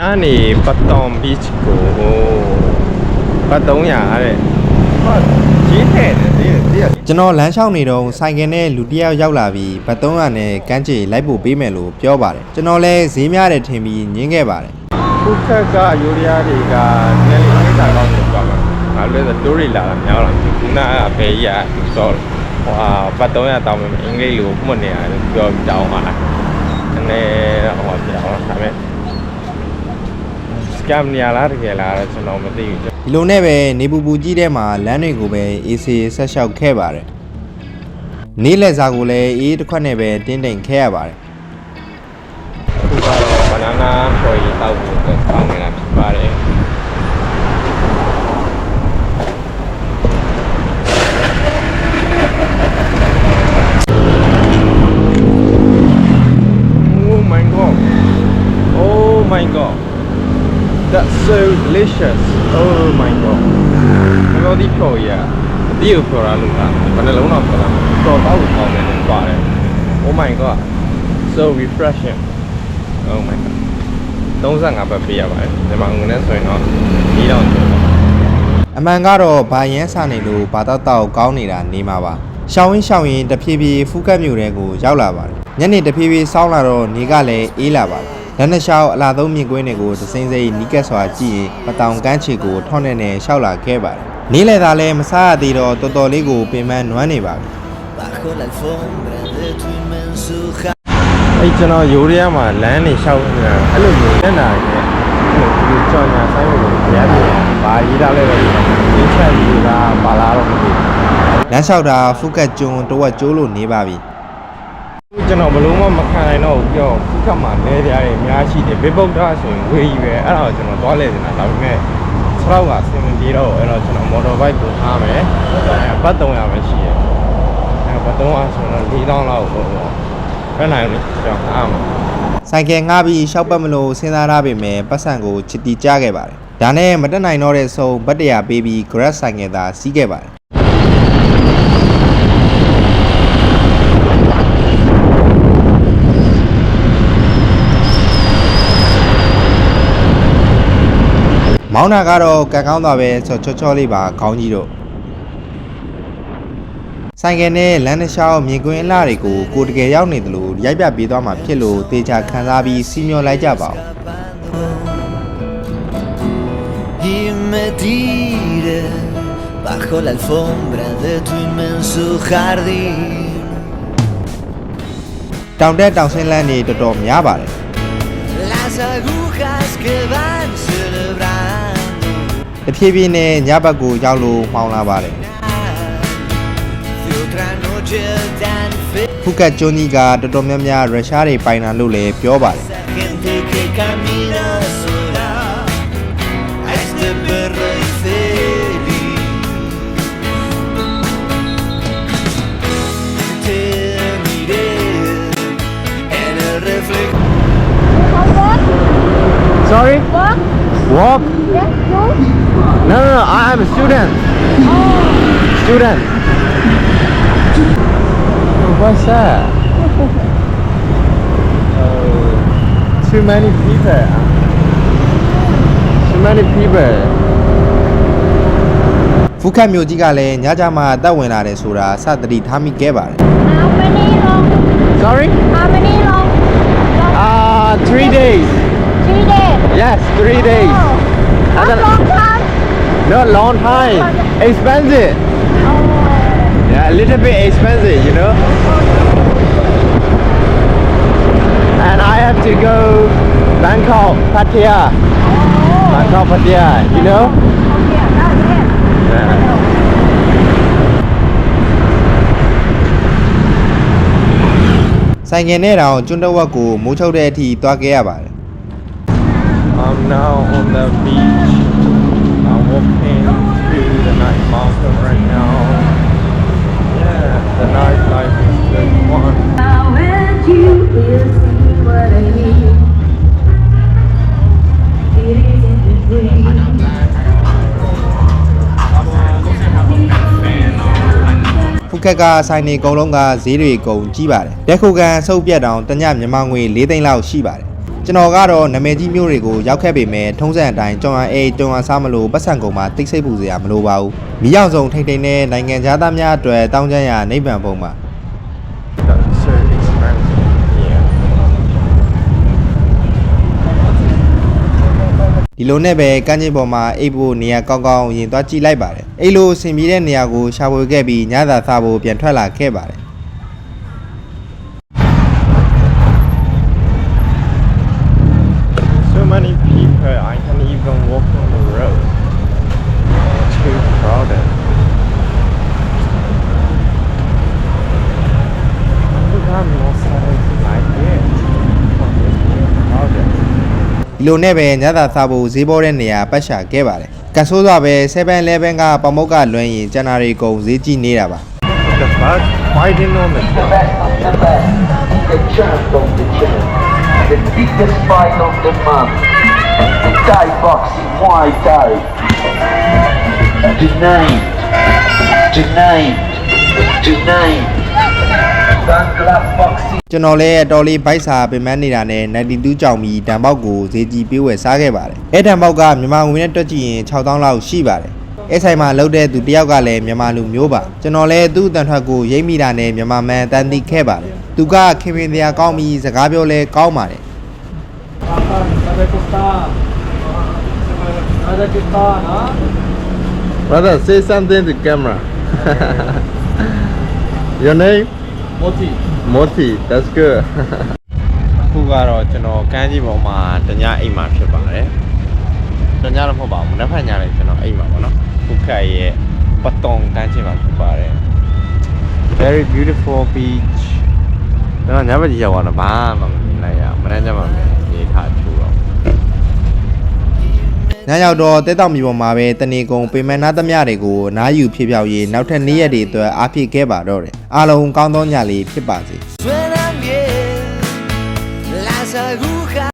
ညာနေပတ်တောင် beach ကိုပတ်300တဲ့ဟုတ်ကြီးတဲ့ဒီဒီကျွန်တော်လမ်းလျှောက်နေတော့ဆိုင်ကယ်နဲ့လူတစ်ယောက်ရောက်လာပြီးဘတ်300နဲ့ကမ်းခြေလိုက်ဖို့ပေးမယ်လို့ပြောပါတယ်ကျွန်တော်လည်းဈေးများတယ်ထင်ပြီးညင်းခဲ့ပါတယ်ခုခက်ကယူရီးယားတွေကနည်းနည်းအိတ်စာကောင်းနေပါမှာငါလည်းဆိုတိုးရီလာတာများလာပြီခုနကဘယ်ကြီးကစောဟိုဟာပတ်300တောင်းမယ်အင်္ဂလိပ်လိုမှတ်နေရတယ်ပြောပြီးတောင်းပါလားနည်းနည်းဟိုဟာပြောင်းဒါပေမဲ့ scam နေရလားတကယ်လားတော့ကျွန်တော်မသိဘူးဒီလိုနဲ့ပဲနေပူပူကြီးထဲမှာလမ်းတွေကိုပဲအေးဆေးဆက်လျှောက်ခဲ့ပါတယ်နေ့လက်စားကိုလည်းအေးတစ်ခွက်နဲ့ပဲတင်းတိမ်ခဲ့ရပါတယ်ခုကတော့ banana ခေါ်ရင်တောက်ဖို့အတွက်ကောင်းနေတာဖြစ်ပါတယ် Oh my god. Oh my god. That's so delicious. Oh my god. ဘယ်လိုဒီခေါ်ရအဒီကိုခေါ်ရလို့လားဘယ်နှလုံးတော့ခေါ်တာတော့တောက်ကိုခေါ်တယ်လို့ပါတယ် Oh my god. So refreshing. Oh my god. 35ဘတ်ပေးရပါတယ်ဒီမှာငွေနဲ့ဆိုရင်တော့၄တောင်ကျော်ပါအမှန်ကတော့ဘာရန်ဆနေလို့ဘာတော့တော့ကောင်းနေတာနေမှာပါရှောင်းရင်းရှောင်းရင်တဖြည်းဖြည်းဖူးကတ်မြို့တဲကိုရောက်လာပါတယ်ညနေတဖြည်းဖြည်းစောင်းလာတော့နေကလည်းအေးလာပါတယ် လက်နှစ်လျှောက်အလားသုံးမြင့်ကွင်းတွေကိုသစိမ့်စိမ့်နီးကပ်စွာကြည့်ရင်ပတောင်ကန်းချီကိုထောင်းနေနေရှောက်လာခဲ့ပါတယ်နေလေသာလည်းမစားရသေးတော့တော်တော်လေးကိုပင်ပန်းနွမ်းနေပါပြီ bajo la alfombra de tu inmenso jardín. အဲ့ကျွန်တော်ယူရီးယားမှာလမ်းနေလျှောက်နေတာအဲ့လိုမျိုးတက်နာနေအဲ့လိုဒီကြောင်ညာဆိုင်လို့ရမ်းတယ်ဘာရေးတာလဲပဲဒီချက်ရေးတာဘာလာတော့မသိဘူးလမ်းလျှောက်တာဖူးကတ်ကျွန်းတဝက်ကျိုးလို့နေပါပြီ ကျွန်တော်ဘလို့မှမခံနိုင်တော့ဘူးပြောခုခတ်မှာလဲကြရတယ်အများရှိတယ်ဘေဗုဒ္ဓဆိုရင်ဝေးကြီးပဲအဲ့ဒါကိုကျွန်တော်သွားလဲနေတာဒါပေမဲ့6ရောက်ကစင်မပြေတော့အဲ့တော့ကျွန်တော်မော်တော်ဘိုက်ကိုထားမယ်အဲ့ဘတ်300ပဲရှိတယ်အဲ့ဘတ်300ဆိုတော့4000လောက်ပေါ့ဘယ်နိုင်လဲကျွန်တော်အားမဆိုင်ကယ်ငှားပြီးရှောက်ပတ်မလို့စဉ်းစားထားပေမဲ့ပတ်စံကိုချစ်တီကြခဲ့ပါတယ်ဒါနဲ့မတက်နိုင်တော့တဲ့ဆုံးဘတ်တရာပေးပြီး Grab ဆိုင်ကယ်သာစီးခဲ့ပါတယ် မောင်းတာကတော့ကံကောင်းသွားပဲချောချောချောလေးပါခေါင်းကြီးတို့ဆိုင်ကယ်နဲ့လမ်းတစ်လျှောက်မြင်ကွင်းအလှတွေကိုကိုယ်တကယ်ရောက်နေတယ်လို့ရိုက်ပြပေးသွားမှာဖြစ်လို့တေချာခံစားပြီးစီးမျောလိုက်ကြပါဦး Y me tiré bajo la alfombra de tu inmenso jardín. တောင်တက်တောင်ဆင်းလန်းနေတော်တော်များပါတယ် Las agujas que van celebrando တဖြည်းဖြည်းနဲ့ညဘက်ကိုရောက်လို့မှောင်လာပါတယ် de otra noche tan feliz. ဖူကတ်ကျွန်းကြီးကတော်တော်များများရုရှားတွေပိုင်တာလို့လည်းပြောပါတယ် Gente que camina sola a este perro infeliz. Te miré en el reflejo. Sorry What? Walk Yes, no? no no no I'm a student student what's that oh too many people too many people ဖူကတ်မြို့ကြီးကလည်းညကြမှာအသက်ဝင်လာတယ်ဆိုတာစသတိထားမိခဲ့ပါတယ် How many long? sorry How many long? long uh three days three days. yes three days Oh. I How don't- long time? not long time expensive Oh. yeah a little bit expensive you know and I have to go Bangkok Pattaya Oh. Bangkok Pattaya you know Okay, now yes. yeah. ဆိုင်ကယ်နဲ့တောင်ကျွန်းတဝက်ကိုမိုးချုပ်တဲ့အထိသွားခဲ့ရပါတယ် I'm now on the beach. I'm walking to the night mountain right now. Yeah, the nightlife is good one. Now with you will see what I mean. It isn't the dream. ဖူကက်ကဆိုင်နေအကုန်လုံးကဈေးတွေအကုန်ကြီးပါတယ်လက်ခုကန်ဆုပ်ပြတ်တောင်တညမြန်မာငွေ၄သိန်းလောက်ရှိပါတယ် ကျွန်တော်ကတော့နာမည်ကြီးမျိုးတွေကိုရောက်ခဲ့ပေမဲ့ထုံးစံအတိုင်းကြောင်ရအေးကြောင်ရစားမလို့ပတ်စံကုန်မှာတိတ်ဆိတ်ပူစရာမလိုပါဘူး။မိအောင်ဆုံးထိတ်ထိတ်နဲ့နိုင်ငံသားများအတွက်တောင်းကျမ်းရာနိဗ္ဗာန်ဘုံမှာ That's so expensive. Yeah. ဒီလိုနဲ့ပဲကမ်းခြေပေါ်မှာအိပ်ဖို့နေရာကောင်းကောင်းရင်သွားကြည့်လိုက်ပါတယ်။အဲ့လိုအဆင်ပြေတဲ့နေရာကိုရှာဖွေခဲ့ပြီးညသာစားဖို့ပြန်ထွက်လာခဲ့ပါတယ် So many people, I can't even walk on the road. Too crowded. Look at more sides like here. It's too crowded. ဒီ လိုနဲ့ပဲညသာစားဖို့ဈေးပေါ်တဲ့နေရာပတ်ရှာခဲ့ပါတယ်။ကတ်ဆိုးစွာပဲ 7-Eleven ကပမုတ်ကလွှမ်းရင်ကျန်နာတွေကုန်ဈေးကြီးနေတာပါ။ What the fuck? Fighting on the the best of the best, the champ of the champ, the biggest fight of the month, the Thai boxing Muay Thai. Tonight, tonight, tonight, Bangla boxing. ကျွန်တော်လည်းအတော်လေးဘိုက်စာပင်ပန်းနေတာနဲ့92ကြောင်ပြီးတံပေါက်ကိုဈေးကြီးပေးဝယ်စားခဲ့ပါတယ်။အဲတံပေါက်ကမြန်မာငွေနဲ့တွက်ကြည့်ရင်6000လောက်ရှိပါတယ်။အဲဆိုင်မှာလောက်တဲ့သူတယောက်ကလည်းမြန်မာလူမျိုးပါ။ကျွန်တော်လည်းသူ့အတန်ထွက်ကိုရိပ်မိတာနဲ့မြန်မာမှန်တန်သိခဲ့ပါတယ်။သူကခင်မင်တရားကောင်းပြီးစကားပြောလဲကောင်းပါတယ် Kazakhstan. Kazakhstan, huh? Brother, say something to camera. Your name? Moti. Moti, that's good. အခုကတော့ကျွန်တော်ကမ်းကြီးပေါ်မှာတညအိမ်မှာဖြစ်ပါတယ်။တညတော့မဟုတ်ပါဘူး။နောက်ဖက်ညလည်းကျွန်တော်အိမ်မှာပေါ့နော်။ဖူခတ်ရဲ့ပတုံကမ်းခြေမှာဖြစ်ပါတယ်။ Very beautiful beach ။ကျွန်တော်ညဘက်ကြီးရောက်တော့ဘာမှမမြင်လိုက်ရဘူး။မနေ့ကမှမြင်နေထားချူတော့။ ညရောက်တော့တဲတောင်မြေပေါ်မှာပဲတနေကုန်ပေမန်နာသမျှတွေကိုနားယူဖြစ်ပြောက်ရေးနောက်ထပ်နေ့ရက်တွေအတွက်အားဖြစ်ခဲ့ပါတော့တယ်။အားလုံးကောင်းသောညလေးဖြစ်ပါစေ။